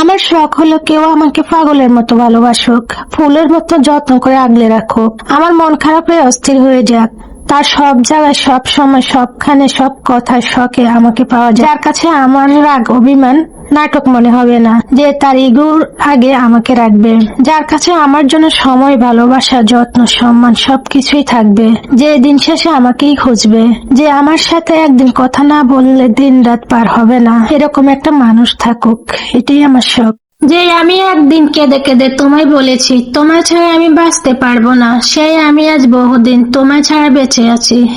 আমার শখ হলো কেউ আমাকে পাগলের মতো ভালোবাসুক, ফুলের মতো যত্ন করে আগলে রাখুক। আমার মন খারাপ হয়ে অস্থির হয়ে যাক। তার সব জায়গায়, সব সময়, সবখানে, সব কথায় শখে আমাকে পাওয়া যায়। যার কাছে আমার রাগ, অভিমান নাটক মনে হবে না, যে তার ইগুর আগে আমাকে রাখবে। যার কাছে আমার জন্য সময়, ভালোবাসা, যত্ন, সম্মান সবকিছুই থাকবে। যে দিন শেষে আমাকেই খুঁজবে। যে আমার সাথে একদিন কথা না বললে দিন রাত পার হবে না। এরকম একটা মানুষ থাকুক, এটাই আমার শখ। যে আমি একদিন কেঁদে কেঁদে তোমায় বলেছি, তোমায় ছাড়া আমি বাঁচতে পারব না। সেই আমি আজ বহুদিন তোমায় ছাড়া বেঁচে আছি।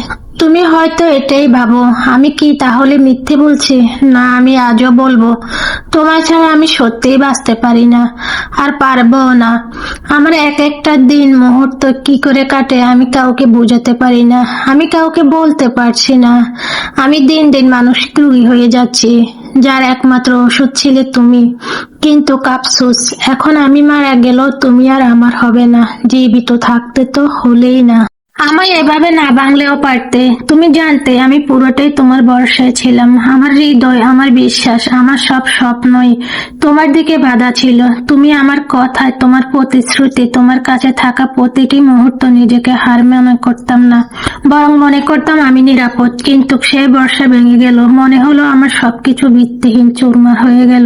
তুমি হয়তো এটাই ভাবো, আমি কি তাহলে মিথ্যে বলছি? না, আমি আজও বলব। তোমার ছাড়া আমি সত্যিই বাঁচতে পারি না, আর পারব না। আমার এক একটা দিন, মুহূর্ত কি করে কাটে, আমি কাউকে বোঝাতে পারি না, আমি কাউকে বলতে পারছি না। আমি দিন দিন মানসিক রোগী হয়ে যাচ্ছি, যার একমাত্র ওষুধ ছিলে তুমি। কিন্তু কাপসুস এখন আমি মারা গেলেও তুমি আর আমার হবে না, জীবিত থাকতে তো হলেই না। আমায় এভাবে না বাংলেও পারতে। তুমি জানতে, আমি পুরোটাই তোমার বর্ষায় ছিলাম। আমার হৃদয়, আমার বিশ্বাস, আমার সব স্বপ্নই তোমার দিকে বাধা ছিল। তুমি আমার কথায়, তোমার প্রতিশ্রুতি, তোমার কাছে থাকা প্রতিটি মুহূর্ত নিজেকে হার মনে করতাম না। বরং মনে করতাম আমি নিরাপদ, কিন্তু সেই বর্ষা ভেঙে গেল। মনে হলো আমার সবকিছু ভিত্তিহীন চুরমার হয়ে গেল।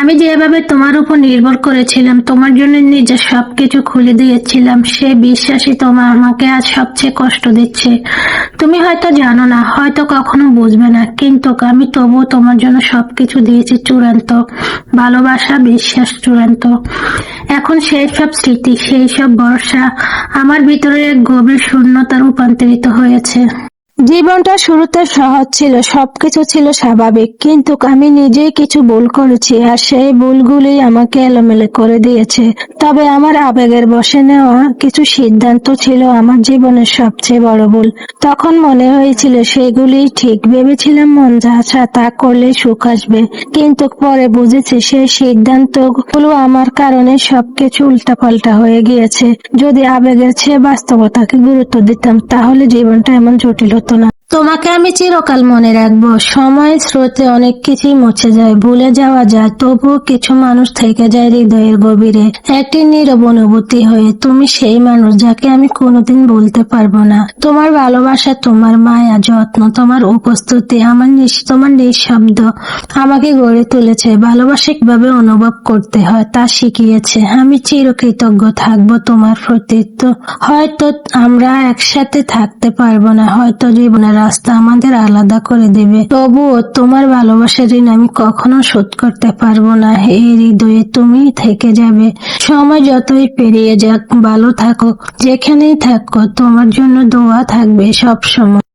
আমি যেভাবে তোমার উপর নির্ভর করেছিলাম, তোমার জন্য নিজের সবকিছু খুলে দিয়েছিলাম, সে বিশ্বাসই তোমার আমাকে আজ সবচেয়ে কষ্ট দিচ্ছে। তুমি হয়তো জানো না, হয়তো কখনো বুঝবে না, কিন্তু আমি তবুও তোমার জন্য সবকিছু দিয়েছি চূড়ান্ত। ভালোবাসা, বিশ্বাস চূড়ান্ত। এখন সেই সব স্মৃতি, সেই সব ভরসা আমার ভিতরে এক গভীর শূন্যতা রূপান্তরিত হয়েছে। জীবনটা শুরুতে সহজ ছিল, সবকিছু ছিল স্বাভাবিক, কিন্তু আমি নিজেই কিছু ভুল করেছি আর সেই ভুলগুলি আমাকে এলোমেলো করে দিয়েছে। তবে আমার আবেগের বসে নেওয়া কিছু সিদ্ধান্ত ছিল আমার জীবনের সবচেয়ে বড় ভুল। তখন মনে হয়েছিল সেগুলি ঠিক ভেবেছিলাম, মন যা তা করলে সুখ আসবে। কিন্তু পরে বুঝেছি সেই সিদ্ধান্তগুলো আমার কারণে সবকিছু উল্টাপাল্টা হয়ে গিয়েছে। যদি আবেগের চেয়ে বাস্তবতাকে গুরুত্ব দিতাম, তাহলে জীবনটা এমন জটিল হতো। না তোমাকে আমি চিরকাল মনে রাখব। সময়ের স্রোতে অনেক কিছুই মুছে যায়, ভুলে যাওয়া যায়, তবুও কিছু মানুষ থেকে যায় হৃদয়ের গভীরে। একটি নীরব অনুভূতি হয়ে তুমি সেই মানুষ যাকে আমি কোনোদিন বলতে পারব না। তোমার ভালোবাসা, তোমার মায়া, যত্ন, তোমার উপস্থিতি, আমার তোমার নিঃশব্দ, আমাকে গড়ে তুলেছে, ভালোবাসা কীভাবে অনুভব করতে হয় তা শিখিয়েছে। আমি চিরকৃতজ্ঞ থাকব তোমার প্রতি। হয়তো আমরা একসাথে থাকতে পারব না, হয়তো জীবনের রাস্তা আমাদের আলাদা করে দেবে। তবুও তোমার ভালোবাসার ঋণ আমি কখনো শোধ করতে পারব না। এই হৃদয়ে তুমি থেকে যাবে। সময় যতই পেরিয়ে যাক, ভালো থাকো। যেখানেই থাকো, তোমার জন্য দোয়া থাকবে সব সময়